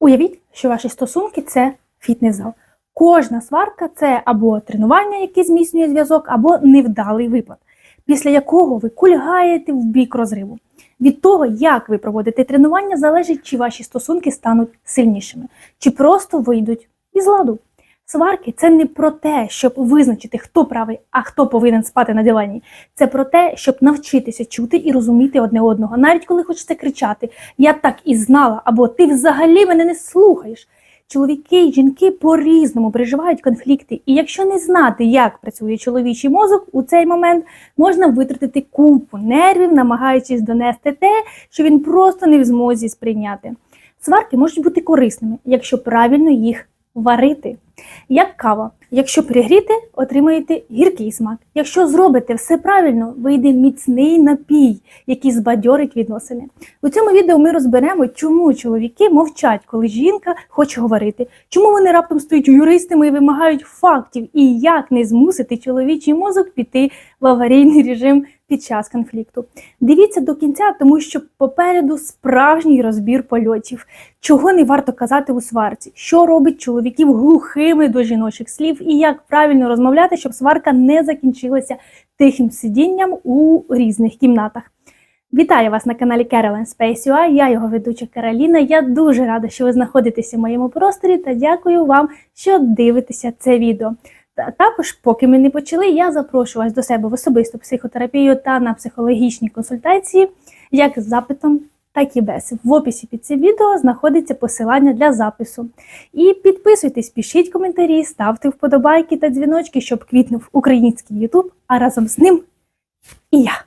Уявіть, що ваші стосунки це фітнес-зал. Кожна сварка це або тренування, яке зміцнює зв'язок, або невдалий випад, після якого ви кульгаєте в бік розриву. Від того, як ви проводите тренування, залежить, чи ваші стосунки стануть сильнішими, чи просто вийдуть із ладу. Сварки це не про те, щоб визначити, хто правий, а хто повинен спати на дивані. Це про те, щоб навчитися чути і розуміти одне одного, навіть коли хочеться кричати Я так і знала, або ти взагалі мене не слухаєш. Чоловіки і жінки по-різному переживають конфлікти, і якщо не знати, як працює чоловічий мозок, у цей момент можна витратити купу нервів, намагаючись донести те, що він просто не в змозі сприйняти. Сварки можуть бути корисними, якщо правильно їх варити. Як кава. Якщо пригріти, отримаєте гіркий смак. Якщо зробите все правильно, вийде міцний напій, який збадьорить відносини. У цьому відео ми розберемо, чому чоловіки мовчать, коли жінка хоче говорити, чому вони раптом стають юристами і вимагають фактів, і як не змусити чоловічий мозок піти в аварійний режим під час конфлікту. Дивіться до кінця, тому що попереду справжній розбір польотів, чого не варто казати у сварці, що робить чоловіків глухими до жіночих слів, і як правильно розмовляти, щоб сварка не закінчилася тихим сидінням у різних кімнатах. Вітаю вас на каналі Carolyn Space UI, Я його ведуча Кароліна. Я дуже рада, що ви знаходитеся в моєму просторі та дякую вам, що дивитеся це відео. Та також, поки ми не почали, я запрошую вас до себе в особисту психотерапію та на психологічні консультації, як з запитом, так і без. В описі під цим відео знаходиться посилання для запису. І підписуйтесь, пишіть коментарі, ставте вподобайки та дзвіночки, щоб квітнув український Ютуб, а разом з ним і я.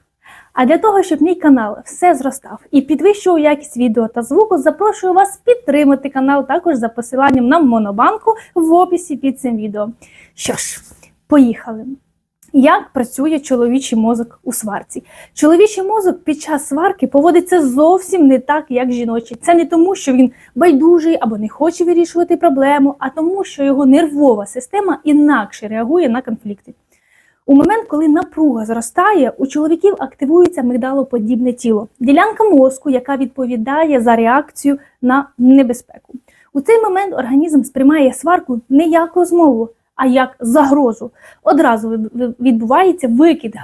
А для того, щоб мій канал все зростав і підвищував якість відео та звуку, запрошую вас підтримати канал також за посиланням на Монобанку в описі під цим відео. Що ж, поїхали. Як працює чоловічий мозок у сварці? Чоловічий мозок під час сварки поводиться зовсім не так, як жіночий. Це не тому, що він байдужий або не хоче вирішувати проблему, а тому, що його нервова система інакше реагує на конфлікти. У момент, коли напруга зростає, у чоловіків активується мигдалоподібне тіло, ділянка мозку, яка відповідає за реакцію на небезпеку. У цей момент організм сприймає сварку не як розмову, а як загрозу. Одразу відбувається викид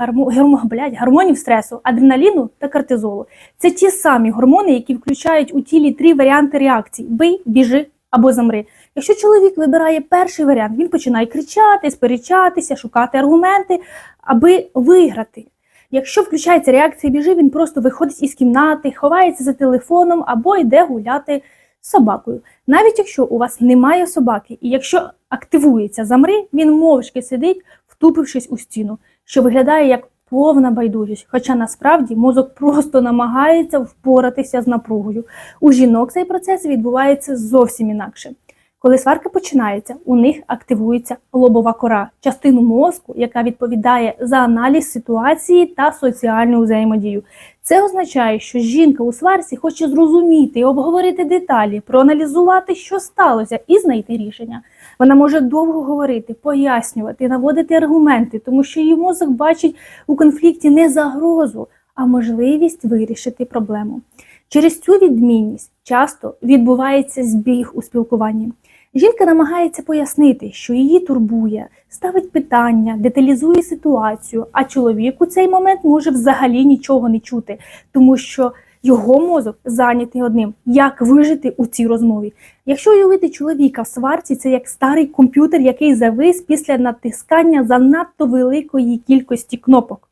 блядь, гормонів стресу, адреналіну та кортизолу. Це ті самі гормони, які включають у тілі три варіанти реакцій: бий, біжи або замри. Якщо чоловік вибирає перший варіант, він починає кричати, сперечатися, шукати аргументи, аби виграти. Якщо включається реакція біжи, він просто виходить із кімнати, ховається за телефоном або йде гуляти з собакою. Навіть якщо у вас немає собаки, і якщо активується замри, він мовчки сидить, втупившись у стіну, що виглядає як повна байдужість. Хоча насправді мозок просто намагається впоратися з напругою. У жінок цей процес відбувається зовсім інакше. Коли сварка починається, у них активується лобова кора, частину мозку, яка відповідає за аналіз ситуації та соціальну взаємодію. Це означає, що жінка у сварці хоче зрозуміти обговорити деталі, проаналізувати, що сталося, і знайти рішення. Вона може довго говорити, пояснювати, наводити аргументи, тому що її мозок бачить у конфлікті не загрозу, а можливість вирішити проблему. Через цю відмінність часто відбувається збіг у спілкуванні. Жінка намагається пояснити, що її турбує, ставить питання, деталізує ситуацію, а чоловік у цей момент може взагалі нічого не чути, тому що його мозок зайнятий одним, як вижити у цій розмові. Якщо уявити чоловіка в сварці, це як старий комп'ютер, який завис після натискання занадто великої кількості кнопок.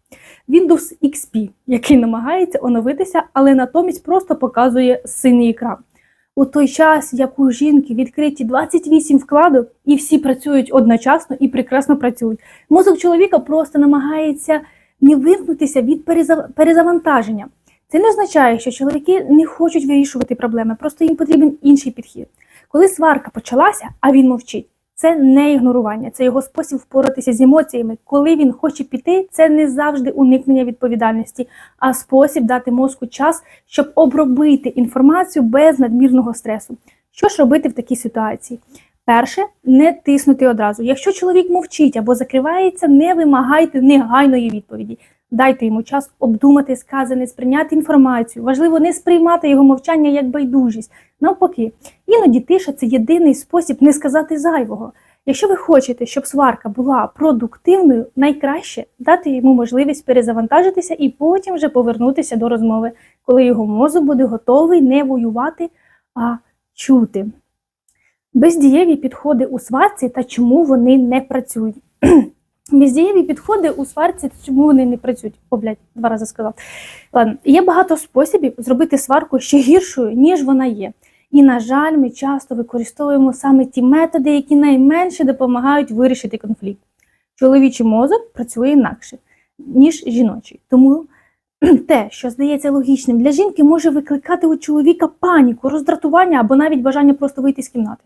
Windows XP, який намагається оновитися, але натомість просто показує синій екран у той час, як у жінки відкриті 28 вкладок, і всі працюють одночасно і прекрасно працюють. Мозок чоловіка просто намагається не вимкнутися від перезавантаження. Це не означає, що чоловіки не хочуть вирішувати проблеми, просто їм потрібен інший підхід. Коли сварка почалася, а він мовчить, це не ігнорування, це його спосіб впоратися з емоціями. Коли він хоче піти, це не завжди уникнення відповідальності, а спосіб дати мозку час, щоб обробити інформацію без надмірного стресу. Що ж робити в такій ситуації? Перше, не тиснути одразу. Якщо чоловік мовчить або закривається, не вимагайте негайної відповіді. Дайте йому час обдумати сказане, сприйняти інформацію. Важливо не сприймати його мовчання як байдужість. Навпаки, іноді тиша це єдиний спосіб не сказати зайвого. Якщо ви хочете, щоб сварка була продуктивною, найкраще дати йому можливість перезавантажитися і потім вже повернутися до розмови, коли його мозок буде готовий не воювати, а чути. Бездієві підходи у сварці та чому вони не працюють. Бездієві підходи у сварці чому вони не працюють. О, блядь, два рази сказав. Ладно, є багато способів зробити сварку ще гіршою, ніж вона є. І, на жаль, ми часто використовуємо саме ті методи, які найменше допомагають вирішити конфлікт. Чоловічий мозок працює інакше, ніж жіночий. Тому те, що здається логічним для жінки, може викликати у чоловіка паніку, роздратування або навіть бажання просто вийти з кімнати.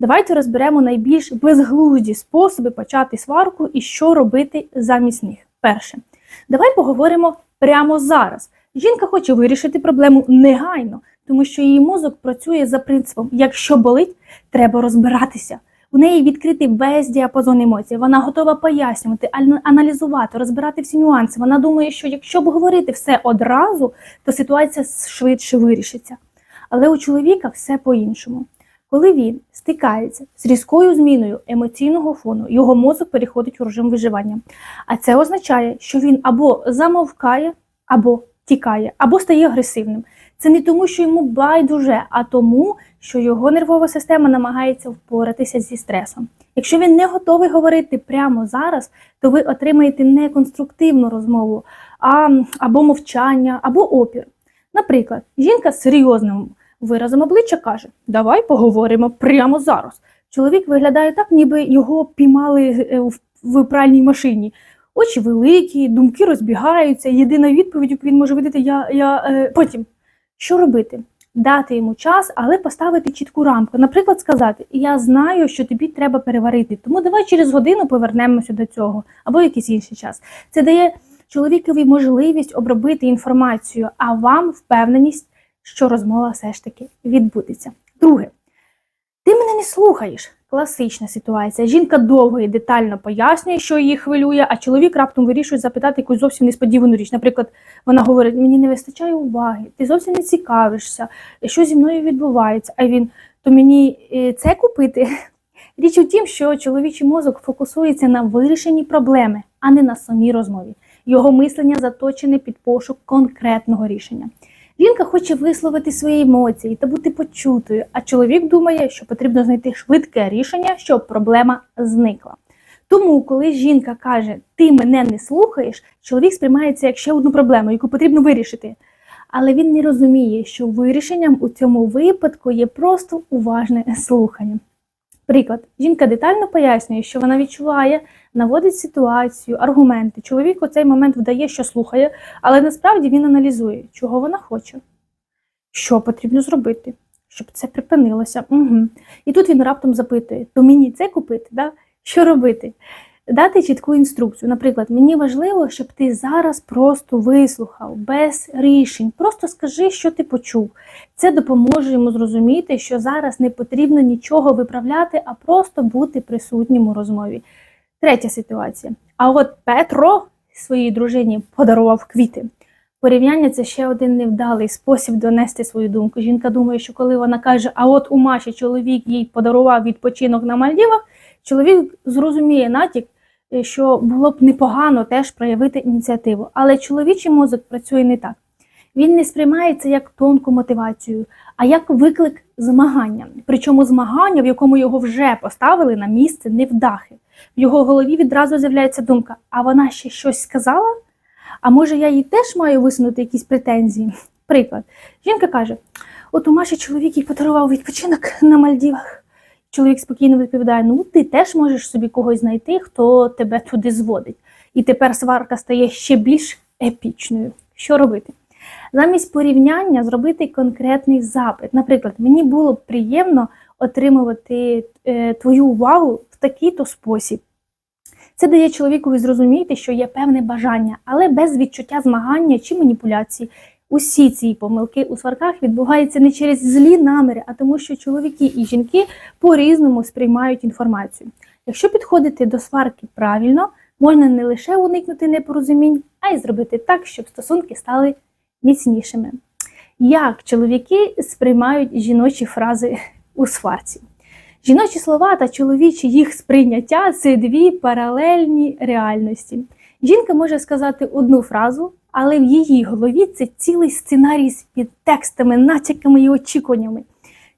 Давайте розберемо найбільш безглузді способи почати сварку і що робити замість них. Перше, давай поговоримо прямо зараз. Жінка хоче вирішити проблему негайно, тому що її мозок працює за принципом: якщо болить, треба розбиратися. У неї відкритий весь діапазон емоцій. Вона готова пояснювати, аналізувати, розбирати всі нюанси. Вона думає, що якщо б говорити все одразу, то ситуація швидше вирішиться. Але у чоловіка все по-іншому. Коли він стикається з різкою зміною емоційного фону, його мозок переходить у режим виживання. А це означає, що він або замовкає, або тікає, або стає агресивним. Це не тому, що йому байдуже, а тому, що його нервова система намагається впоратися зі стресом. Якщо він не готовий говорити прямо зараз, то ви отримаєте не конструктивну розмову, а або мовчання, або опір. Наприклад, жінка з серйозним виразом обличчя каже: Давай поговоримо прямо зараз. Чоловік виглядає так, ніби його піймали е, в- в пральній машині. Очі великі, думки розбігаються. Єдина відповідь, яку він може видати, я, я е, потім. Що робити? Дати йому час, але поставити чітку рамку. Наприклад, сказати: Я знаю, що тобі треба переварити, тому давай через годину повернемося до цього, або якийсь інший час. Це дає чоловікові можливість обробити інформацію, а вам впевненість, що розмова все ж таки відбудеться. Друге, ти мене не слухаєш. Класична ситуація. Жінка довго і детально пояснює, що її хвилює, а чоловік раптом вирішує запитати якусь зовсім несподівану річ. Наприклад, вона говорить: мені не вистачає уваги, ти зовсім не цікавишся, що зі мною відбувається. А він то мені е, це купити. Річ у тім, що чоловічий мозок фокусується на вирішенні проблеми, а не на самій розмові. Його мислення заточене під пошук конкретного рішення. Жінка хоче висловити свої емоції та бути почутою, а чоловік думає, що потрібно знайти швидке рішення, щоб проблема зникла. Тому, коли жінка каже Ти мене не слухаєш, чоловік сприймається як ще одну проблему, яку потрібно вирішити. Але він не розуміє, що вирішенням у цьому випадку є просто уважне слухання. Приклад, жінка детально пояснює, що вона відчуває, наводить ситуацію, аргументи. Чоловік у цей момент вдає, що слухає, але насправді він аналізує, чого вона хоче, що потрібно зробити, щоб це припинилося. Угу. І тут він раптом запитує: то мені це купити? Да? Що робити? Дати чітку інструкцію. Наприклад, мені важливо, щоб ти зараз просто вислухав без рішень. Просто скажи, що ти почув. Це допоможе йому зрозуміти, що зараз не потрібно нічого виправляти, а просто бути присутнім у розмові. Третя ситуація. А от Петро своїй дружині подарував квіти. Порівняння це ще один невдалий спосіб донести свою думку. Жінка думає, що коли вона каже, а от у Маші чоловік їй подарував відпочинок на Мальдівах, чоловік зрозуміє натяк, що було б непогано теж проявити ініціативу. Але чоловічий мозок працює не так. Він не сприймається як тонку мотивацію, а як виклик змагання. Причому змагання, в якому його вже поставили на місце невдахи. В його голові відразу з'являється думка: а вона ще щось сказала? А може я їй теж маю висунути якісь претензії? Приклад, жінка каже: от у Маші чоловік їй подарував відпочинок на Мальдівах. Чоловік спокійно відповідає: Ну, ти теж можеш собі когось знайти, хто тебе туди зводить. І тепер сварка стає ще більш епічною. Що робити? Замість порівняння зробити конкретний запит. Наприклад, мені було б приємно отримувати е, твою увагу в такий-то спосіб. Це дає чоловікові зрозуміти, що є певне бажання, але без відчуття змагання чи маніпуляції. Усі ці помилки у сварках відбуваються не через злі наміри, а тому, що чоловіки і жінки по-різному сприймають інформацію. Якщо підходити до сварки правильно, можна не лише уникнути непорозумінь, а й зробити так, щоб стосунки стали міцнішими. Як чоловіки сприймають жіночі фрази у сварці? Жіночі слова та чоловічі їх сприйняття це дві паралельні реальності. Жінка може сказати одну фразу, але в її голові це цілий сценарій з підтекстами, натяками і очікуваннями.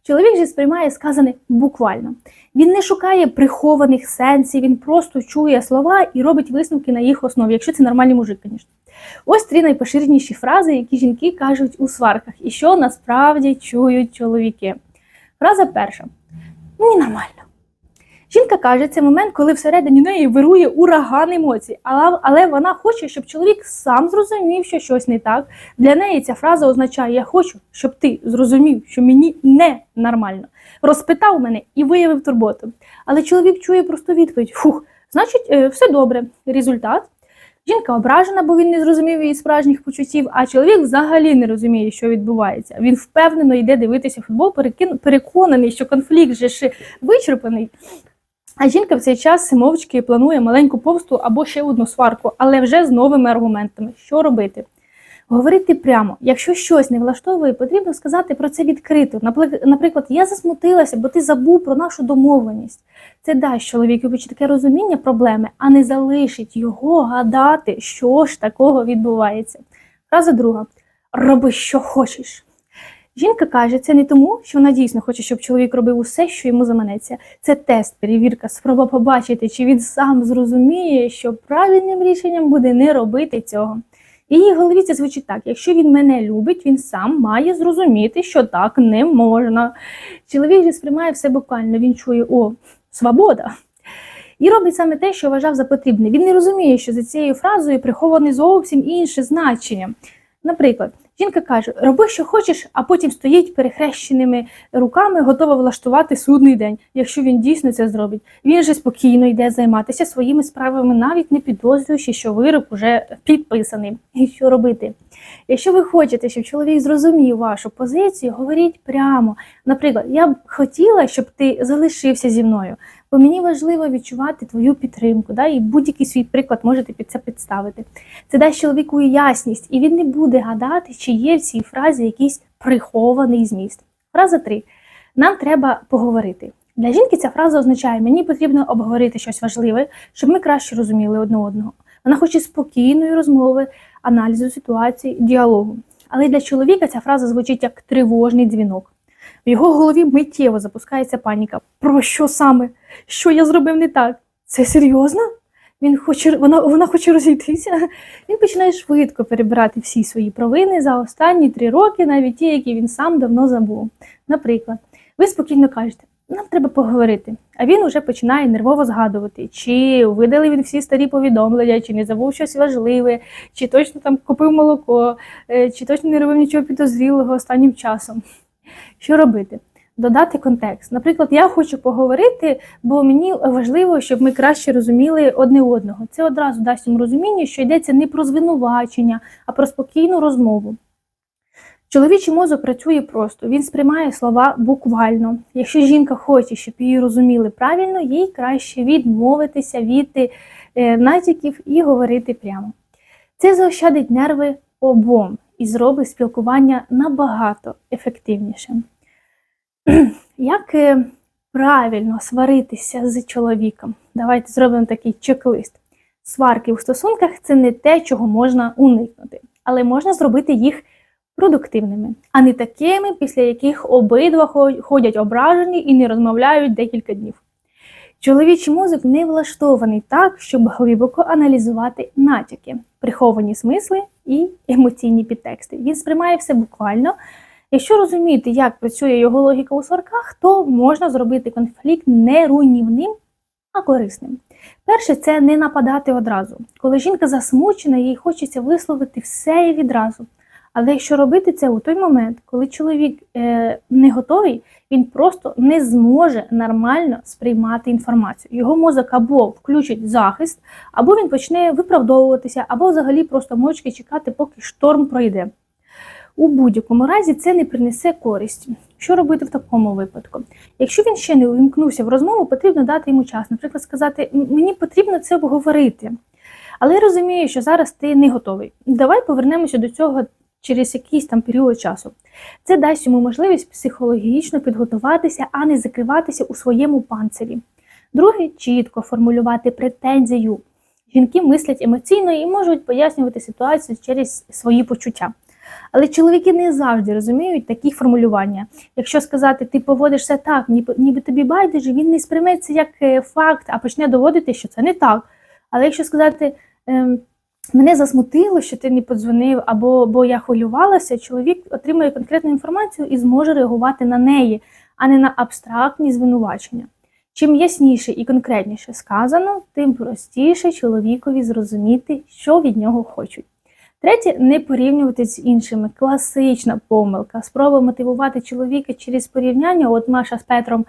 Чоловік же сприймає сказане буквально. Він не шукає прихованих сенсів, він просто чує слова і робить висновки на їх основі, якщо це нормальний мужик, звісно. Ось три найпоширеніші фрази, які жінки кажуть у сварках, і що насправді чують чоловіки. Фраза перша: мені нормально. Жінка каже, це момент, коли всередині неї вирує ураган емоцій, але, але вона хоче, щоб чоловік сам зрозумів, що щось не так. Для неї ця фраза означає: Я хочу, щоб ти зрозумів, що мені не нормально. Розпитав мене і виявив турботу. Але чоловік чує просту відповідь: Фух, значить, е, все добре. Результат. Жінка ображена, бо він не зрозумів її справжніх почуттів, а чоловік взагалі не розуміє, що відбувається. Він впевнено йде дивитися футбол, переконаний, що конфлікт вже ж вичерпаний. А жінка в цей час мовчки планує маленьку повсту або ще одну сварку, але вже з новими аргументами. Що робити? Говорити прямо, якщо щось не влаштовує, потрібно сказати про це відкрито. Наприклад, я засмутилася, бо ти забув про нашу домовленість. Це дасть чоловікові таке розуміння проблеми, а не залишить його гадати, що ж такого відбувається. Фраза друга: роби, що хочеш. Жінка каже, це не тому, що вона дійсно хоче, щоб чоловік робив усе, що йому заманеться. Це тест, перевірка, спроба побачити, чи він сам зрозуміє, що правильним рішенням буде не робити цього. В її голові це звучить так: якщо він мене любить, він сам має зрозуміти, що так не можна. Чоловік же сприймає все буквально, він чує о, свобода. І робить саме те, що вважав за потрібне. Він не розуміє, що за цією фразою приховане зовсім інше значення. Наприклад, жінка каже: роби, що хочеш, а потім стоїть перехрещеними руками, готова влаштувати судний день, якщо він дійсно це зробить. Він же спокійно йде займатися своїми справами, навіть не підозрюючи, що вирок уже підписаний. І що робити? Якщо ви хочете, щоб чоловік зрозумів вашу позицію, говоріть прямо. Наприклад, я б хотіла, щоб ти залишився зі мною, бо мені важливо відчувати твою підтримку. Да? І будь-який свій приклад можете під це підставити. Це дасть чоловіку ясність, і він не буде гадати, чи є в цій фразі якийсь прихований зміст. Фраза 3. Нам треба поговорити. Для жінки ця фраза означає, мені потрібно обговорити щось важливе, щоб ми краще розуміли одне одного. Вона хоче спокійної розмови, аналізу ситуації, діалогу. Але для чоловіка ця фраза звучить як тривожний дзвінок. В його голові миттєво запускається паніка. Про що саме? Що я зробив не так? Це серйозно? Він хоче, вона, вона хоче розійтися. Він починає швидко перебирати всі свої провини за останні три роки, навіть ті, які він сам давно забув. Наприклад, ви спокійно кажете, нам треба поговорити. А він уже починає нервово згадувати, чи видали він всі старі повідомлення, чи не забув щось важливе, чи точно там купив молоко, е, чи точно не робив нічого підозрілого останнім часом. Що робити? Додати контекст. Наприклад, я хочу поговорити, бо мені важливо, щоб ми краще розуміли одне одного. Це одразу дасть йому розуміння, що йдеться не про звинувачення, а про спокійну розмову. Чоловічий мозок працює просто, він сприймає слова буквально. Якщо жінка хоче, щоб її розуміли правильно, їй краще відмовитися від е, натяків і говорити прямо. Це заощадить нерви обом і зробить спілкування набагато ефективнішим. Як е, правильно сваритися з чоловіком? Давайте зробимо такий чек-лист. Сварки у стосунках це не те, чого можна уникнути, але можна зробити їх продуктивними, а не такими, після яких обидва хо- ходять ображені і не розмовляють декілька днів. Чоловічий мозок не влаштований так, щоб глибоко аналізувати натяки, приховані смисли і емоційні підтексти. Він сприймає все буквально. Якщо розуміти, як працює його логіка у сварках, то можна зробити конфлікт не руйнівним, а корисним. Перше, це не нападати одразу. Коли жінка засмучена, їй хочеться висловити все і відразу. Але якщо робити це у той момент, коли чоловік е, не готовий, він просто не зможе нормально сприймати інформацію. Його мозок або включить захист, або він почне виправдовуватися, або взагалі просто мовчки чекати, поки шторм пройде. У будь-якому разі це не принесе користі. Що робити в такому випадку? Якщо він ще не увімкнувся в розмову, потрібно дати йому час. Наприклад, сказати: мені потрібно це обговорити. Але я розумію, що зараз ти не готовий. Давай повернемося до цього через якийсь там період часу. Це дасть йому можливість психологічно підготуватися, а не закриватися у своєму панцирі. Друге, чітко формулювати претензію. Жінки мислять емоційно і можуть пояснювати ситуацію через свої почуття. Але чоловіки не завжди розуміють такі формулювання. Якщо сказати, ти поводишся так, ніби, ніби тобі байдуже, він не сприйме це як е, факт, а почне доводити, що це не так. Але якщо сказати, ем, мене засмутило, що ти не подзвонив, або бо я хвилювалася, чоловік отримує конкретну інформацію і зможе реагувати на неї, а не на абстрактні звинувачення. Чим ясніше і конкретніше сказано, тим простіше чоловікові зрозуміти, що від нього хочуть. Третє не порівнювати з іншими. Класична помилка. Спроба мотивувати чоловіка через порівняння. От Маша з Петром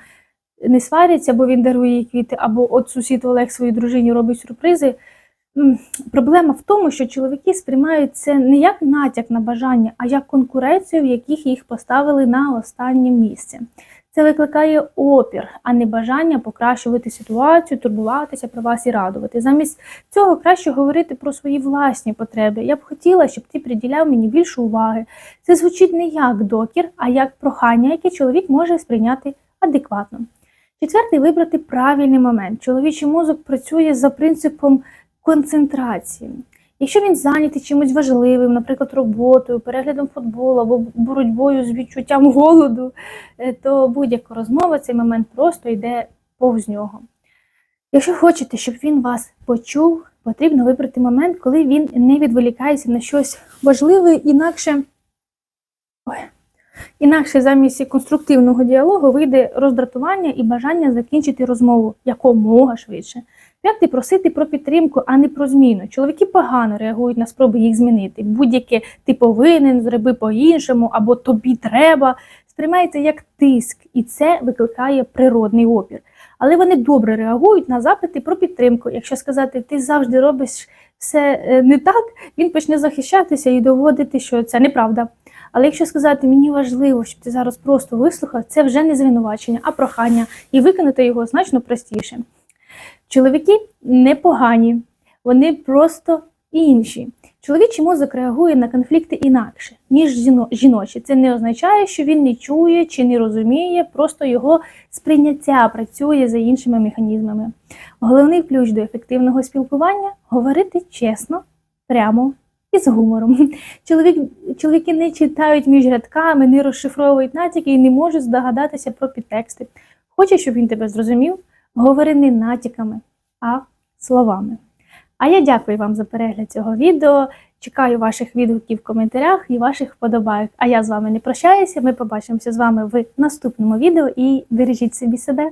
не сваряться, бо він дарує їй квіти, або от сусід Олег своїй дружині робить сюрпризи. М, Проблема в тому, що чоловіки сприймають це не як натяк на бажання, а як конкуренцію, в яких їх поставили на останнє місце. Це викликає опір, а не бажання покращувати ситуацію, турбуватися про вас і радувати. Замість цього краще говорити про свої власні потреби. Я б хотіла, щоб ти приділяв мені більше уваги. Це звучить не як докір, а як прохання, яке чоловік може сприйняти адекватно. Четвертий вибрати правильний момент. Чоловічий мозок працює за принципом концентрації. Якщо він зайнятий чимось важливим, наприклад, роботою, переглядом футболу або боротьбою з відчуттям голоду, е, то будь-яка розмова цей момент просто йде повз нього. Якщо хочете, щоб він вас почув, потрібно вибрати момент, коли він не відволікається на щось важливе, інакше, ой, інакше замість конструктивного діалогу вийде роздратування і бажання закінчити розмову якомога швидше. П'ятий просити про підтримку, а не про зміну. Чоловіки погано реагують на спроби їх змінити. Будь-яке ти повинен, зроби по-іншому, або тобі треба, сприймається як тиск, і це викликає природний опір. Але вони добре реагують на запити про підтримку. Якщо сказати, ти завжди робиш все е, не так, він почне захищатися і доводити, що це неправда. Але якщо сказати, мені важливо, щоб ти зараз просто вислухав, це вже не звинувачення, а прохання, і виконати його значно простіше. Чоловіки непогані, вони просто інші. Чоловічий мозок реагує на конфлікти інакше, ніж жіно- жіночий. Це не означає, що він не чує чи не розуміє, просто його сприйняття працює за іншими механізмами. Головний ключ до ефективного спілкування говорити чесно, прямо і з гумором. Чоловік, чоловіки не читають між рядками, не розшифровують натяки і не можуть здогадатися про підтексти. Хоче, щоб він тебе зрозумів, говори не натяками, а словами. А я дякую вам за перегляд цього відео. Чекаю ваших відгуків в коментарях і ваших вподобайок. А я з вами не прощаюся. Ми побачимося з вами в наступному відео і бережіть собі себе.